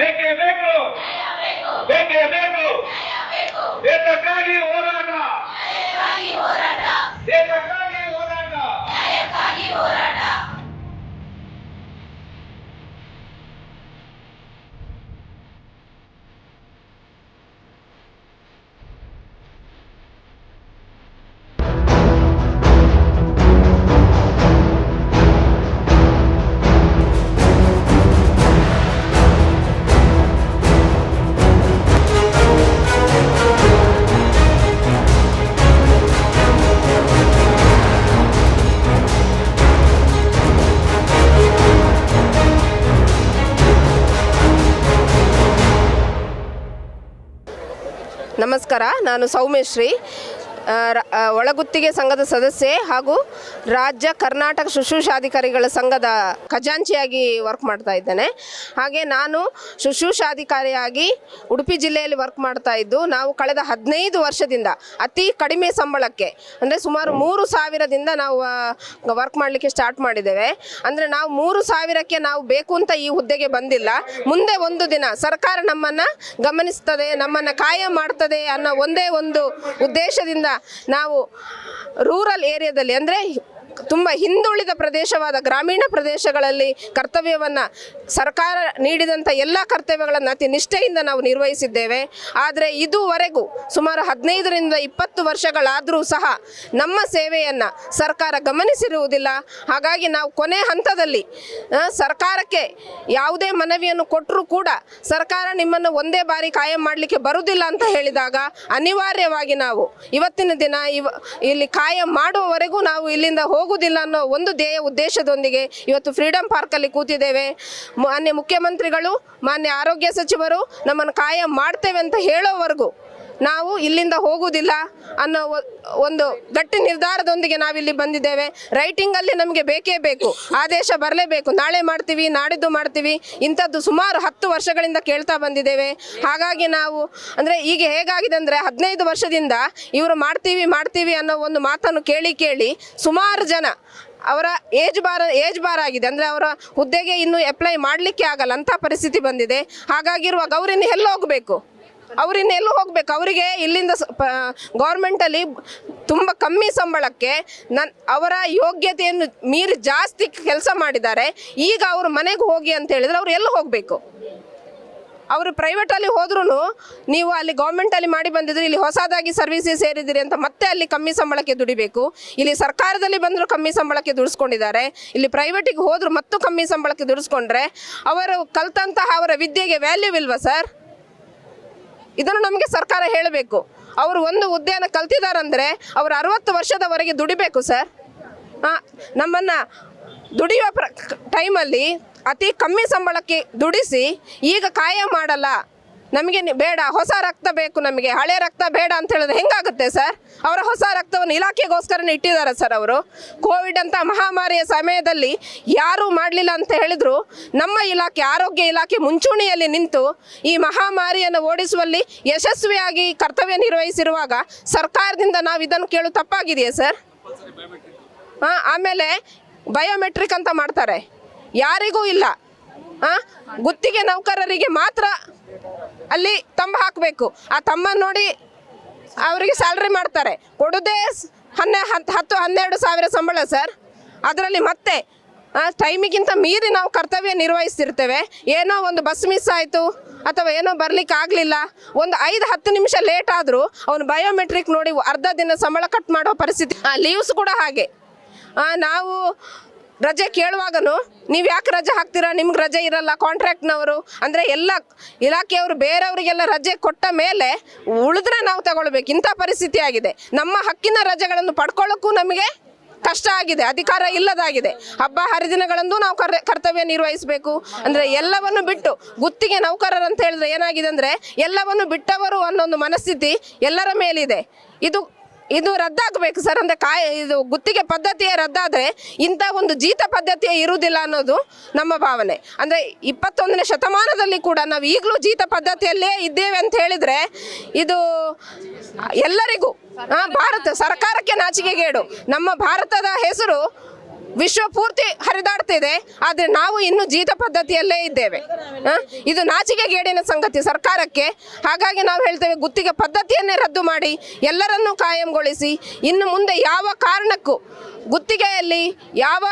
ಬೇಕೇ ಬೇಕು. ಬೇಕೇ ಬೇಕು. ದೇಶಕ್ಕಾಗಿ ಹೋರಾಟ. ನಮಸ್ಕಾರ ನಾನು ಸೌಮ್ಯಶ್ರೀ. ಒಳಗುತ್ತಿಗೆ ಸಂಘದ ಸದಸ್ಯೆ ಹಾಗೂ ರಾಜ್ಯ ಕರ್ನಾಟಕ ಶುಶ್ರೂಷಾಧಿಕಾರಿಗಳ ಸಂಘದ ಖಜಾಂಚಿಯಾಗಿ ವರ್ಕ್ ಮಾಡ್ತಾ ಇದ್ದೇನೆ. ಹಾಗೆ ನಾನು ಶುಶ್ರೂಷಾಧಿಕಾರಿಯಾಗಿ ಉಡುಪಿ ಜಿಲ್ಲೆಯಲ್ಲಿ ವರ್ಕ್ ಮಾಡ್ತಾ ಇದ್ದು, ನಾವು ಕಳೆದ ಹದಿನೈದು ವರ್ಷದಿಂದ ಅತಿ ಕಡಿಮೆ ಸಂಬಳಕ್ಕೆ, ಅಂದರೆ ಸುಮಾರು ಮೂರು ಸಾವಿರದಿಂದ ನಾವು ವರ್ಕ್ ಮಾಡಲಿಕ್ಕೆ ಸ್ಟಾರ್ಟ್ ಮಾಡಿದ್ದೇವೆ. ಅಂದರೆ ನಾವು ಮೂರು ಸಾವಿರಕ್ಕೆ ನಾವು ಬೇಕು ಅಂತ ಈ ಹುದ್ದೆಗೆ ಬಂದಿಲ್ಲ. ಮುಂದೆ ಒಂದು ದಿನ ಸರ್ಕಾರ ನಮ್ಮನ್ನು ಗಮನಿಸ್ತದೆ, ನಮ್ಮನ್ನು ಕಾಯಂ ಮಾಡ್ತದೆ ಅನ್ನೋ ಒಂದೇ ಒಂದು ಉದ್ದೇಶದಿಂದ ನಾವು ರೂರಲ್ ಏರಿಯಾದಲ್ಲಿ ಅಂದರೆ ತುಂಬ ಹಿಂದುಳಿದ ಪ್ರದೇಶವಾದ ಗ್ರಾಮೀಣ ಪ್ರದೇಶಗಳಲ್ಲಿ ಕರ್ತವ್ಯವನ್ನು ಸರ್ಕಾರ ನೀಡಿದಂಥ ಎಲ್ಲ ಕರ್ತವ್ಯಗಳನ್ನು ಅತಿ ನಿಷ್ಠೆಯಿಂದ ನಾವು ನಿರ್ವಹಿಸಿದ್ದೇವೆ. ಆದರೆ ಇದುವರೆಗೂ ಸುಮಾರು ಹದಿನೈದರಿಂದ ಇಪ್ಪತ್ತು ವರ್ಷಗಳಾದರೂ ಸಹ ನಮ್ಮ ಸೇವೆಯನ್ನು ಸರ್ಕಾರ ಗಮನಿಸಿರುವುದಿಲ್ಲ. ಹಾಗಾಗಿ ನಾವು ಕೊನೆ ಹಂತದಲ್ಲಿ ಸರ್ಕಾರಕ್ಕೆ ಯಾವುದೇ ಮನವಿಯನ್ನು ಕೊಟ್ಟರೂ ಕೂಡ ಸರ್ಕಾರ ನಿಮ್ಮನ್ನು ಒಂದೇ ಬಾರಿ ಕಾಯಂ ಮಾಡಲಿಕ್ಕೆ ಬರುವುದಿಲ್ಲ ಅಂತ ಹೇಳಿದಾಗ ಅನಿವಾರ್ಯವಾಗಿ ನಾವು ಇವತ್ತಿನ ದಿನ ಇವ, ಇಲ್ಲಿ ಕಾಯಂ ಮಾಡುವವರೆಗೂ ನಾವು ಇಲ್ಲಿಂದ ಹೋಗುವುದಿಲ್ಲ ಅನ್ನೋ ಒಂದು ಧ್ಯೇಯ ಉದ್ದೇಶದೊಂದಿಗೆ ಇವತ್ತು ಫ್ರೀಡಂ ಪಾರ್ಕಲ್ಲಿ ಕೂತಿದ್ದೇವೆ. ಮಾನ್ಯ ಮುಖ್ಯಮಂತ್ರಿಗಳು, ಮಾನ್ಯ ಆರೋಗ್ಯ ಸಚಿವರು ನಮ್ಮನ್ನು ಕಾಯಂ ಮಾಡ್ತೇವೆ ಅಂತ ಹೇಳೋವರೆಗೂ ನಾವು ಇಲ್ಲಿಂದ ಹೋಗುವುದಿಲ್ಲ ಅನ್ನೋ ಒಂದು ಗಟ್ಟಿ ನಿರ್ಧಾರದೊಂದಿಗೆ ನಾವಿಲ್ಲಿ ಬಂದಿದ್ದೇವೆ. ರೈಟಿಂಗಲ್ಲಿ ನಮಗೆ ಬೇಕೇ ಬೇಕು. ಆದೇಶ ಬರಲೇಬೇಕು. ನಾಳೆ ಮಾಡ್ತೀವಿ, ನಾಡಿದ್ದು ಮಾಡ್ತೀವಿ, ಇಂಥದ್ದು ಸುಮಾರು ಹತ್ತು ವರ್ಷಗಳಿಂದ ಕೇಳ್ತಾ ಬಂದಿದ್ದೇವೆ. ಹಾಗಾಗಿ ನಾವು, ಅಂದರೆ ಈಗ ಹೇಗಾಗಿದೆ ಅಂದರೆ ಹದಿನೈದು ವರ್ಷದಿಂದ ಇವರು ಮಾಡ್ತೀವಿ ಮಾಡ್ತೀವಿ ಅನ್ನೋ ಒಂದು ಮಾತನ್ನು ಕೇಳಿ ಕೇಳಿ ಸುಮಾರು ಜನ ಅವರ ಏಜ್ ಬಾರ್ ಏಜ್ ಬಾರ್ ಆಗಿದೆ. ಅಂದರೆ ಅವರ ಹುದ್ದೆಗೆ ಇನ್ನೂ ಅಪ್ಲೈ ಮಾಡಲಿಕ್ಕೆ ಆಗಲ್ಲ ಅಂಥ ಪರಿಸ್ಥಿತಿ ಬಂದಿದೆ. ಹಾಗಾಗಿರುವ ಗೌರಿನ ಎಲ್ಲ ಎಲ್ಲೂ ಹೋಗ್ಬೇಕು. ಅವರಿಗೆ ಇಲ್ಲಿಂದ ಗೌರ್ಮೆಂಟಲ್ಲಿ ತುಂಬ ಕಮ್ಮಿ ಸಂಬಳಕ್ಕೆ ನನ್ನ ಅವರ ಯೋಗ್ಯತೆಯನ್ನು ಮೀರಿ ಜಾಸ್ತಿ ಕೆಲಸ ಮಾಡಿದ್ದಾರೆ. ಈಗ ಅವರು ಮನೆಗೆ ಹೋಗಿ ಅಂತ ಹೇಳಿದ್ರೆ ಅವ್ರು ಎಲ್ಲಿ ಹೋಗಬೇಕು. ಅವರು ಪ್ರೈವೇಟಲ್ಲಿ ಹೋದ್ರೂ ನೀವು ಅಲ್ಲಿ ಗೌರ್ಮೆಂಟಲ್ಲಿ ಮಾಡಿ ಬಂದಿದ್ರಿ ಇಲ್ಲಿ ಹೊಸದಾಗಿ ಸರ್ವಿಸಿಗೆ ಸೇರಿದಿರಿ ಅಂತ ಮತ್ತೆ ಅಲ್ಲಿ ಕಮ್ಮಿ ಸಂಬಳಕ್ಕೆ ದುಡಿಬೇಕು. ಇಲ್ಲಿ ಸರ್ಕಾರದಲ್ಲಿ ಬಂದರೂ ಕಮ್ಮಿ ಸಂಬಳಕ್ಕೆ ದುಡಿಸ್ಕೊಂಡಿದ್ದಾರೆ. ಇಲ್ಲಿ ಪ್ರೈವೇಟಿಗೆ ಹೋದ್ರು ಮತ್ತು ಕಮ್ಮಿ ಸಂಬಳಕ್ಕೆ ದುಡಿಸ್ಕೊಂಡ್ರೆ ಅವರು ಕಲ್ತಂತಹ ಅವರ ವಿದ್ಯೆಗೆ ವ್ಯಾಲ್ಯೂ ಇಲ್ವಾ ಸರ್ ಇದನ್ನು ನಮಗೆ ಸರ್ಕಾರ ಹೇಳಬೇಕು. ಅವರು ಒಂದು ಉದ್ಯಾನ ಕಲ್ತಿದಾರಂದ್ರೆ ಅವರು ಅರವತ್ತು ವರ್ಷದವರೆಗೆ ದುಡಿಬೇಕು ಸರ್. ನಮ್ಮನ್ನು ದುಡಿಯುವ ಪ್ರ ಟೈಮಲ್ಲಿ ಅತಿ ಕಮ್ಮಿ ಸಂಬಳಕ್ಕೆ ದುಡಿಸಿ ಈಗ ಕಾಯ ಮಾಡಲ್ಲ. ನಮಗೆ ಬೇಡ ಹೊಸ ರಕ್ತ ಬೇಕು ನಮಗೆ. ಹಳೆ ರಕ್ತ ಬೇಡ ಅಂತ ಹೇಳಿದ್ರೆ ಹೆಂಗಾಗುತ್ತೆ ಸರ್? ಅವರ ಹೊಸ ರಕ್ತವನ್ನು ಇಲಾಖೆಗೋಸ್ಕರನೇ ಇಟ್ಟಿದ್ದಾರೆ ಸರ್ ಅವರು. ಕೋವಿಡ್ ಅಂತ ಮಹಾಮಾರಿಯ ಸಮಯದಲ್ಲಿ ಯಾರೂ ಮಾಡಲಿಲ್ಲ ಅಂತ ಹೇಳಿದ್ರು. ನಮ್ಮ ಇಲಾಖೆ ಆರೋಗ್ಯ ಇಲಾಖೆ ಮುಂಚೂಣಿಯಲ್ಲಿ ನಿಂತು ಈ ಮಹಾಮಾರಿಯನ್ನು ಓಡಿಸುವಲ್ಲಿ ಯಶಸ್ವಿಯಾಗಿ ಕರ್ತವ್ಯ ನಿರ್ವಹಿಸಿರುವಾಗ ಸರ್ಕಾರದಿಂದ ನಾವು ಇದನ್ನು ಕೇಳು ತಪ್ಪಾಗಿದೆಯಾ ಸರ್? ಹಾಂ ಆಮೇಲೆ ಬಯೋಮೆಟ್ರಿಕ್ ಅಂತ ಮಾಡ್ತಾರೆ. ಯಾರಿಗೂ ಇಲ್ಲ. ಗುತ್ತಿಗೆ ನೌಕರರಿಗೆ ಮಾತ್ರ ಅಲ್ಲಿ ತಂಬ ಹಾಕಬೇಕು. ಆ ತಂಬ ನೋಡಿ ಅವರಿಗೆ ಸ್ಯಾಲ್ರಿ ಮಾಡ್ತಾರೆ. ಕೊಡೋದೇ ಹನ್ನೆ ಹತ್ತು ಹತ್ತು, ಹನ್ನೆರಡು ಸಾವಿರ ಸಂಬಳ ಸರ್. ಅದರಲ್ಲಿ ಮತ್ತೆ ಟೈಮಿಗಿಂತ ಮೀರಿ ನಾವು ಕರ್ತವ್ಯ ನಿರ್ವಹಿಸ್ತಿರ್ತೇವೆ. ಏನೋ ಒಂದು ಬಸ್ ಮಿಸ್ ಆಯಿತು ಅಥವಾ ಏನೋ ಬರಲಿಕ್ಕೆ ಆಗಲಿಲ್ಲ. ಒಂದು ಐದು, ಹತ್ತು ನಿಮಿಷ ಲೇಟ್ ಆದರೂ ಅವನು ಬಯೋಮೆಟ್ರಿಕ್ ನೋಡಿ ಅರ್ಧ ದಿನ ಸಂಬಳ ಕಟ್ ಮಾಡೋ ಪರಿಸ್ಥಿತಿ. ಲೀವ್ಸ್ ಕೂಡ ಹಾಗೆ. ನಾವು ರಜೆ ಕೇಳುವಾಗನು ನೀವು ಯಾಕೆ ರಜೆ ಹಾಕ್ತೀರಾ? ನಿಮ್ಗೆ ರಜೆ ಇರಲ್ಲ ಕಾಂಟ್ರಾಕ್ಟ್ನವರು ಅಂದರೆ ಎಲ್ಲ ಇಲಾಖೆಯವರು ಬೇರೆಯವರಿಗೆಲ್ಲ ರಜೆ ಕೊಟ್ಟ ಮೇಲೆ ಉಳಿದ್ರೆ ನಾವು ತಗೊಳ್ಬೇಕು. ಇಂಥ ಪರಿಸ್ಥಿತಿ ಆಗಿದೆ. ನಮ್ಮ ಹಕ್ಕಿನ ರಜೆಗಳನ್ನು ಪಡ್ಕೊಳ್ಳೋಕ್ಕೂ ನಮಗೆ ಕಷ್ಟ ಆಗಿದೆ, ಅಧಿಕಾರ ಇಲ್ಲದಾಗಿದೆ. ಹಬ್ಬ, ಹರಿದಿನಗಳಂದು ನಾವು ಕರ್, ಕರ್ತವ್ಯ ನಿರ್ವಹಿಸಬೇಕು. ಅಂದರೆ ಎಲ್ಲವನ್ನು ಬಿಟ್ಟು ಗುತ್ತಿಗೆ ನೌಕರರು ಅಂತ ಹೇಳಿದ್ರೆ ಏನಾಗಿದೆ ಅಂದರೆ ಎಲ್ಲವನ್ನು ಬಿಟ್ಟವರು ಅನ್ನೋ ಒಂದು ಮನಸ್ಥಿತಿ ಎಲ್ಲರ ಮೇಲಿದೆ. ಇದು ಇದು ರದ್ದಾಗಬೇಕು ಸರ್ ಅಂದರೆ ಕಾಯ, ಇದು ಗುತ್ತಿಗೆ ಪದ್ಧತಿಯೇ ರದ್ದಾದರೆ ಇಂಥ ಒಂದು ಜೀತ ಪದ್ಧತಿಯೇ ಇರುವುದಿಲ್ಲ ಅನ್ನೋದು ನಮ್ಮ ಭಾವನೆ. ಅಂದರೆ ಇಪ್ಪತ್ತೊಂದನೇ ಶತಮಾನದಲ್ಲಿ ಕೂಡ ನಾವು ಈಗಲೂ ಜೀತ ಪದ್ಧತಿಯಲ್ಲೇ ಇದ್ದೇವೆ ಅಂತ ಹೇಳಿದರೆ ಇದು ಎಲ್ಲರಿಗೂ ಭಾರತ ಸರ್ಕಾರಕ್ಕೆ ನಾಚಿಕೆಗೇಡು. ನಮ್ಮ ಭಾರತದ ಹೆಸರು ವಿಶ್ವ ಪೂರ್ತಿ ಹರಿದಾಡ್ತಿದೆ ಆದರೆ ನಾವು ಇನ್ನು ಜೀತ ಪದ್ಧತಿಯಲ್ಲೇ ಇದ್ದೇವೆ. ಇದು ಇದು ನಾಚಿಕೆಗೇಡಿನ ಸಂಗತಿ ಸರ್ಕಾರಕ್ಕೆ. ಹಾಗಾಗಿ ನಾವು ಹೇಳ್ತೇವೆ ಗುತ್ತಿಗೆ ಪದ್ಧತಿಯನ್ನೇ ರದ್ದು ಮಾಡಿ, ಎಲ್ಲರನ್ನೂ ಕಾಯಂಗೊಳಿಸಿ, ಇನ್ನು ಮುಂದೆ ಯಾವ ಕಾರಣಕ್ಕೂ ಗುತ್ತಿಗೆಯಲ್ಲಿ ಯಾವ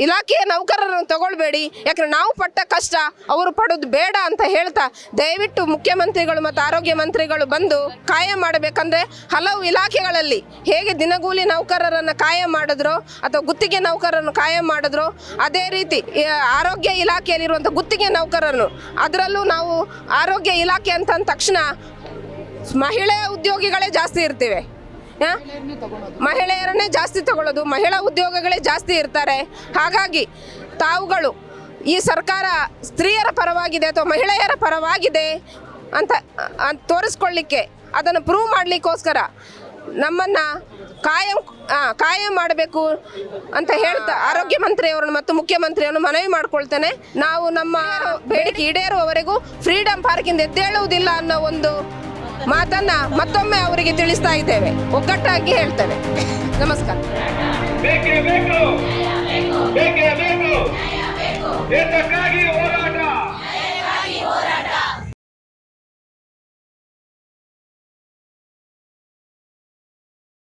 ಇಲಾಖೆಯ ನೌಕರರನ್ನು ತಗೊಳ್ಬೇಡಿ ಯಾಕಂದ್ರೆ ನಾವು ಪಟ್ಟ ಕಷ್ಟ ಅವರು ಪಡೋದು ಬೇಡ ಅಂತ ಹೇಳ್ತಾ ದಯವಿಟ್ಟು ಮುಖ್ಯಮಂತ್ರಿಗಳು ಮತ್ತು ಆರೋಗ್ಯ ಮಂತ್ರಿಗಳು ಬಂದು ಕಾಯಂ ಮಾಡಬೇಕಂದ್ರೆ ಹಲವು ಇಲಾಖೆಗಳಲ್ಲಿ ಹೇಗೆ ದಿನಗೂಲಿ ನೌಕರರನ್ನು ಕಾಯಂ ಮಾಡಿದ್ರು ಅಥವಾ ಗುತ್ತಿಗೆ ನೌಕರರನ್ನು ಕಾಯಂ ಮಾಡಿದ್ರು ಅದೇ ರೀತಿ ಆರೋಗ್ಯ ಇಲಾಖೆಯಲ್ಲಿರುವಂಥ ಗುತ್ತಿಗೆ ನೌಕರರನ್ನು ಅದರಲ್ಲೂ ನಾವು ಆರೋಗ್ಯ ಇಲಾಖೆ ಅಂತ ತಕ್ಷಣ ಮಹಿಳೆಯ ಉದ್ಯೋಗಿಗಳೇ ಜಾಸ್ತಿ ಇರ್ತಿವೆ? ಮಹಿಳೆಯರನ್ನೇ ಜಾಸ್ತಿ ತಗೊಳ್ಳೋದು, ಮಹಿಳಾ ಉದ್ಯೋಗಗಳೇ ಜಾಸ್ತಿ ಇರ್ತಾರೆ. ಹಾಗಾಗಿ ತಾವುಗಳು ಈ ಸರ್ಕಾರ ಸ್ತ್ರೀಯರ ಪರವಾಗಿದೆ ಅಥವಾ ಮಹಿಳೆಯರ ಪರವಾಗಿದೆ ಅಂತ ತೋರಿಸ್ಕೊಳ್ಳಿಕ್ಕೆ, ಅದನ್ನು ಪ್ರೂವ್ ಮಾಡಲಿಕ್ಕೋಸ್ಕರ ನಮ್ಮನ್ನು ಕಾಯಂ ಕಾಯಂ ಮಾಡಬೇಕು ಅಂತ ಹೇಳ್ತಾ, ಆರೋಗ್ಯ ಮಂತ್ರಿಯವರನ್ನು ಮತ್ತು ಮುಖ್ಯಮಂತ್ರಿಯನ್ನು ಮನವಿ ಮಾಡ್ಕೊಳ್ತೇನೆ. ನಾವು ನಮ್ಮ ಬೇಡಿಕೆ ಈಡೇರುವವರೆಗೂ ಫ್ರೀಡಂ ಪಾರ್ಕಿಂದ ಎದ್ದೇಳುವುದಿಲ್ಲ ಅನ್ನೋ ಒಂದು ಮಾತನ್ನ ಮತ್ತೊಮ್ಮೆ ಅವರಿಗೆ ತಿಳಿಸ್ತಾ ಇದ್ದೇವೆ. ಒಗ್ಗಟ್ಟಾಗಿ ಹೇಳ್ತೇವೆ. ನಮಸ್ಕಾರ. ಬೇಕೇ ಬೇಕು. ಬೇಕೇ ಬೇಕು.